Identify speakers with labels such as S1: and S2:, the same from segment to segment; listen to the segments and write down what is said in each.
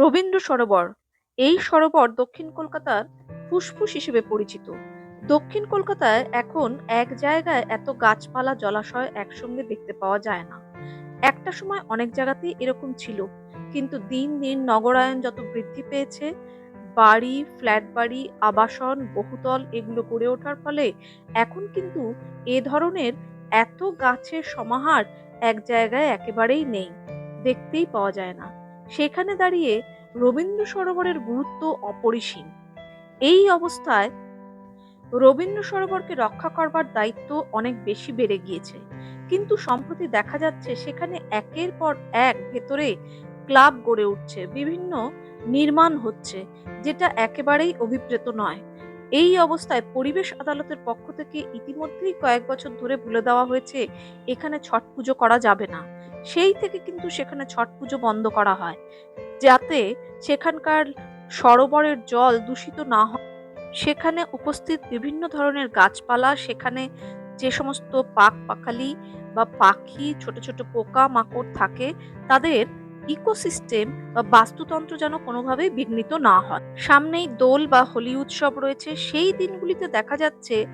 S1: রবীন্দ্র সরোবর। এই সরোবর দক্ষিণ কলকাতার ফুসফুস হিসেবে পরিচিত। দক্ষিণ কলকাতায় এখন এক জায়গায় এত গাছপালা জলাশয় একসঙ্গে দেখতে পাওয়া যায় না। একটা সময় অনেক জায়গাতেই এরকম ছিল, কিন্তু দিন দিন নগরায়ন যত বৃদ্ধি পেয়েছে, বাড়ি, ফ্ল্যাট বাড়ি, আবাসন, বহুতল এগুলো গড়ে ওঠার ফলে এখন কিন্তু এ ধরনের এত গাছের সমাহার এক জায়গায় একেবারেই নেই, দেখতেই পাওয়া যায় না। সেখানে দাঁড়িয়ে রবীন্দ্র সরোবরের গুরুত্ব অপরিসীম। এই অবস্থায় রবীন্দ্র সরোবরকে রক্ষা করবার দায়িত্ব অনেক বেশি বেড়ে গিয়েছে। কিন্তু সম্প্রতি দেখা যাচ্ছে সেখানে একের পর এক ভেতরে ক্লাব গড়ে উঠছে, বিভিন্ন নির্মাণ হচ্ছে, যেটা একেবারেই অভিপ্রেত নয়। এই অবস্থায় পরিবেশ আদালতের পক্ষ থেকে ইতিমধ্যেই কয়েক বছর ধরে বলে দেওয়া হয়েছে, এখানে ছট পুজো করা যাবে না। সেই থেকে কিন্তু সেখানে ছট পুজো বন্ধ করা হয়। যাতে সেখানকার সরোবরের জল দূষিত না হয়। সেখানে উপস্থিত বিভিন্ন ধরনের গাছপালা, সেখানে যে সমস্ত পাক পাখালি বা পাখি, ছোট ছোট পোকা মাকড় থাকে, তাদের ইকোসিস্টেম বা বাস্তুতন্ত্র যেন কোনোভাবেই বিঘ্নিত না হয়। সামনেই দোল বা হোলি উৎসব রয়েছে, সেই দিনগুলিতে দেখা যাচ্ছে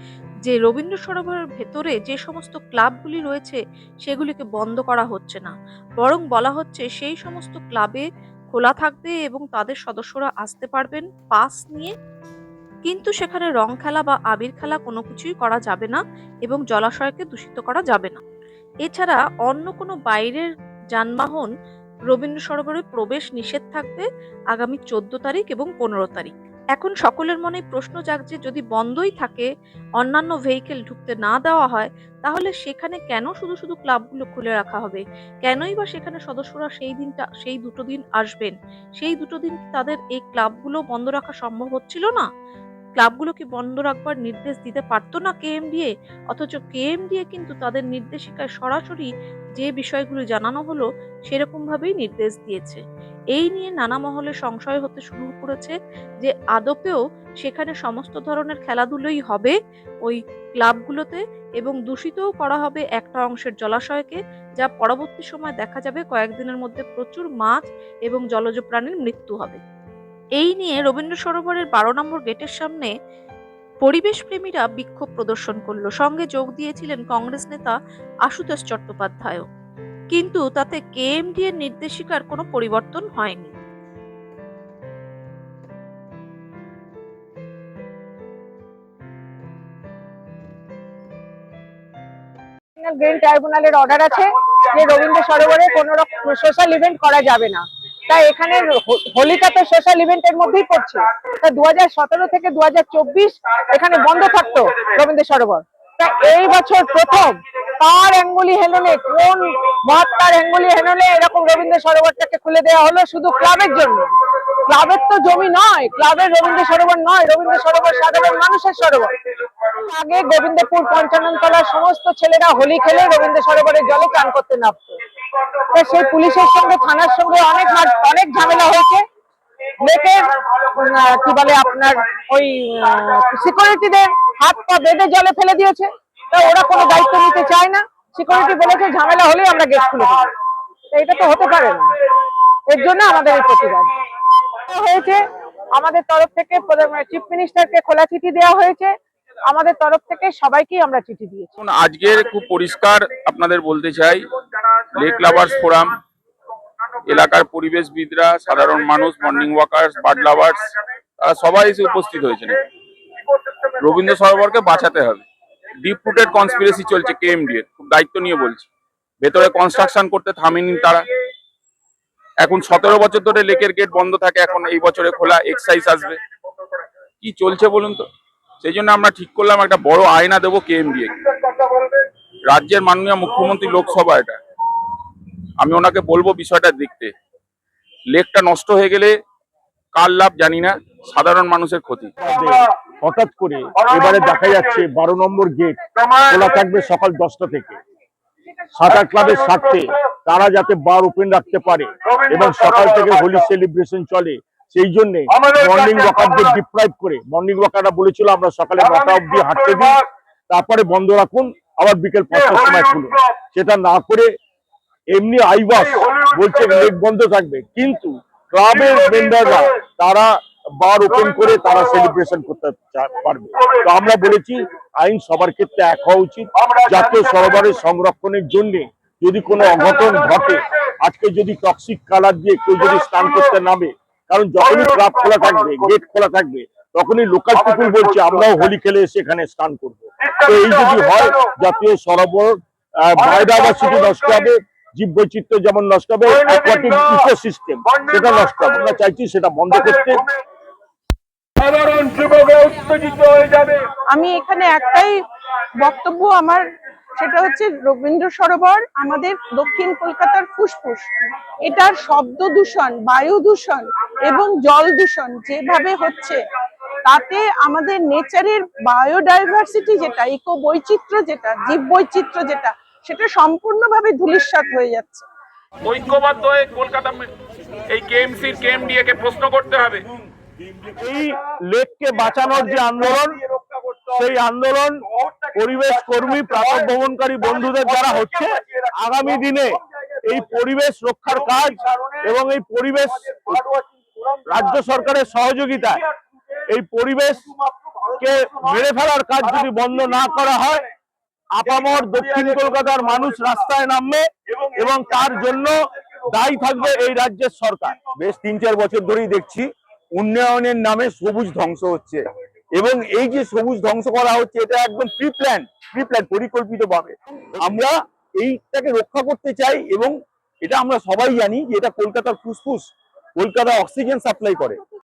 S1: যে রবীন্দ্র সরোবরের ভেতরে যে সমস্ত ক্লাবগুলি রয়েছে, সেগুলিকে বন্ধ করা হচ্ছে না। বরং বলা হচ্ছে সেই সমস্ত ক্লাবে খোলা থাকবে এবং তাদের সদস্যরা আসতে পারবেন পাস নিয়ে। কিন্তু সেখানে রং খেলা বা আবির খেলা কোনো কিছুই করা যাবে না এবং জলাশয়কে দূষিত করা যাবে না। এছাড়া অন্য কোনো বাইরের যানবাহন রবীন্দ্র সরোবরে প্রবেশ নিষেধ থাকবে আগামী চোদ্দ তারিখ এবং পনেরো তারিখ। এখন সকলের মনে প্রশ্ন জাগছে, যদি বন্ধই থাকে, অন্যান্য ভেহিকেল ঢুকতে না দেওয়া হয়, তাহলে সেখানে কেন শুধু শুধু ক্লাবগুলো খুলে রাখা হবে? কেনই বা সেখানে সদস্যরা সেই দিনটা, সেই দুটো দিন আসবেন? সেই দুটো দিন তাদের এই ক্লাবগুলো বন্ধ রাখা সম্ভব হচ্ছিল না? ক্লাবগুলো কি বন্ধ রাখবার নির্দেশ দিতে পারতো না কেএমডিএ অথচ কেএমডিএ কিন্তু তাদের নির্দেশিকায় সরাসরি যে বিষয়গুলো জানানো হলো, সেরকমভাবেই নির্দেশ দিয়েছে। এই নিয়ে নানা মহলে সংশয় হতে শুরু করেছে যে আদপেও সেখানে সমস্ত ধরনের খেলাধুলোই হবে ওই ক্লাবগুলোতে এবং দূষিতও করা হবে একটা অংশের জলাশয়কে, যা পরবর্তী সময় দেখা যাবে কয়েকদিনের মধ্যে প্রচুর মাছ এবং জলজ প্রাণীর মৃত্যু হবে। এই নিয়ে রবীন্দ্র সরোবরের বারো নম্বর গেটের সামনে পরিবেশ প্রেমীরা বিক্ষোভ প্রদর্শন করল। সঙ্গে যোগ দিয়েছিলেন কংগ্রেস নেতা আশুতোষ চট্টোপাধ্যায়ও। কিন্তু তাতে কেএমডি এর নির্দেশিকার কোনো পরিবর্তন হয়নি।
S2: গ্রিন ট্রাইব্যুনালের অর্ডার আছে যে রবীন্দ্র সরোবরে কোনো রকম সোশ্যাল ইভেন্ট করা যাবে না। তাই এখানে হো- হোলিটা তো সোশ্যাল ইভেন্টের মধ্যেই পড়ছে। তা দু হাজার সতেরো থেকে দু হাজার চব্বিশ এখানে বন্ধ থাকতো রবীন্দ্র সরোবর। তা এই বছর প্রথম কার অ্যাঙ্গুলি হেলনে কোন মহাত্মার অ্যাঙ্গুলি হেলনে এরকম রবীন্দ্র সরোবরটাকে খুলে দেওয়া হলো শুধু ক্লাবের জন্য? ক্লাবের তো জমি নয়, ক্লাবের রবীন্দ্র সরোবর নয়, রবীন্দ্র সরোবর সাধারণ মানুষের সরোবর। আগে গোবিন্দপুর পঞ্চাননতলার সমস্ত ছেলেরা হোলি খেলে রবীন্দ্র সরোবরের জলে চান করতে নামতো। তা সেই পুলিশের সঙ্গে, থানার সঙ্গে অনেক অনেক ঝামেলা হয়েছে। লেকের কি বলে আপনার, ওই সিকিউরিটিদের হাত পা বেঁধে জলে ফেলে দিয়েছে। তা ওরা কোনো দায়িত্ব নিতে চায় না। সিকিউরিটি বলেছে, ঝামেলা হলেই আমরা গেট খুলে এটা তো হতে পারে না। এর জন্য আমাদের এই প্রতিবাদ। হয়েছে। আমাদের তরফ থেকে চিফ মিনিস্টারকে খোলা চিঠি দেওয়া হয়েছে। আমাদের তরফ থেকে সবাইকেই আমরা চিঠি দিয়েছি।
S3: আজকের খুব পরিষ্কার আপনাদের বলতে চাই লেক লাভার্স ফোরাম এলাকার পরিবেশবিদরা, সাধারণ মানুষ মর্নিং ওয়াকার্স বার্ড লাভার্স তারা সবাই এসে উপস্থিত হয়েছেন। রবীন্দ্র সরোবরকে বাঁচাতে হবে। ডিপ রুটেড কনস্পিরেসি চলছে কেএমডি এর, খুব দায়িত্ব নিয়ে বলছি। ভেতরে কনস্ট্রাকশন করতে থামেনি তারা। এখন সতেরো বছর ধরে লেকের গেট বন্ধ থাকে, এখন এই বছরে খোলা এক্সাইজ আসবে। কি চলছে বলুন তো? সেই জন্য আমরা ঠিক করলাম একটা বড় আয়না দেবো কেএমডিএ রাজ্যের মাননীয় মুখ্যমন্ত্রী লোকসভা এটা। আমি ওনাকে বলব বিষয়টা দেখতে। লেকটা নষ্ট হয়ে গেলে কার লাভ জানি না, সাধারণ মানুষের ক্ষতি।
S4: হঠাৎ করে এবারে দেখা যাচ্ছে বারো নম্বর গেট খোলা থাকবে সকাল দশটা থেকে। সাঁতার ক্লাবের স্বার্থে তারা যাতে বার ওপেন রাখতে পারে এবং সকাল থেকে হোলি সেলিব্রেশন চলে সেই জন্য মর্নিং ওয়াকারদের ডিপ্রাইভ করে মর্নিং ওয়াকাররা বলেছিল আমরা সকালে নটা অব্দি হাঁটতে দিই। তারপরে বন্ধ রাখুন আবার বিকেল পাঁচটার সময় খুলুন। সেটা না করে এমনি আইবাস বলছে লেক বন্ধ থাকবে। কিন্তু ক্লাবের মেম্বাররা তারা বার ওপেন করে তারা সেলিব্রেশন করতে পারবে। তো আমরা বলেছি আইন সবার ক্ষেত্রে এক হওয়া উচিত। জাতীয় সরবরাহের সংরক্ষণের জন্য যদি কোনো অঘটন ঘটে আজকে যদি টক্সিক কালার দিয়ে কেউ যদি স্নান করতে নামে কারণ যখনই ক্লাব খোলা থাকবে গেট খোলা থাকবে তখনই লোকাল পিপুল বলছে আমরাও হোলি খেলে এসে এখানে স্নান করব। তো এই যদি হয় জাতীয় সরবরাহ বায়োডাইভার্সিটি নষ্ট হবে জীব বৈচিত্র্য যেমন নষ্ট হবে অ্যাকোয়াটিক ইকোসিস্টেম সেটা নষ্ট হবে। আমরা চাইছি সেটা বন্ধ করতে।
S3: সাধারণ যুবকরা উত্তেজিত হয়ে যাবে।
S5: আমি এখানে একটাই বক্তব্য আমার সেটা হচ্ছে রবীন্দ্র সরোবর আমাদের দক্ষিণ কলকাতার ফুসফুস। এটার শব্দ দূষণ বায়ু দূষণ এবং জল দূষণ যেভাবে হচ্ছে তাতে আমাদের নেচারের বায়োডাইভার্সিটি যেটা ইকো বৈচিত্র্য যেটা জীব বৈচিত্র্য যেটা সেটা সম্পূর্ণভাবে ধূলিসাৎ হয়ে যাচ্ছে।
S3: ঐক্যবদ্ধ হয়ে কলকাতা এই কেএমসির কেএমডিএ কে প্রশ্ন করতে হবে।
S4: এই লেককে বাঁচানোর যে আন্দোলন সেই আন্দোলন পরিবেশ কর্মী প্রাতঃ ভ্রমণকারী বন্ধুদের দ্বারা হচ্ছে। আগামী দিনে এই পরিবেশ রক্ষার কাজ এবং এই পরিবেশ রাজ্য সরকারের সহযোগিতায় এই পরিবেশকে মেরে ফেলার কাজ যদি বন্ধ না করা হয়, আপামর দক্ষিণ কলকাতার মানুষ রাস্তায় নামবে এবং তার জন্য দায়ী থাকবে এই রাজ্যের সরকার।
S6: বেশ তিন চার বছর ধরেই দেখছি, উন্নয়নের নামে সবুজ ধ্বংস হচ্ছে এবং এই যে সবুজ ধ্বংস করা হচ্ছে, এটা একদম প্রি প্ল্যান প্রি প্ল্যান পরিকল্পিত ভাবে আমরা এইটাকে রক্ষা করতে চাই এবং এটা আমরা সবাই জানি যে এটা কলকাতার ফুসফুস। কলকাতা অক্সিজেন সাপ্লাই করে।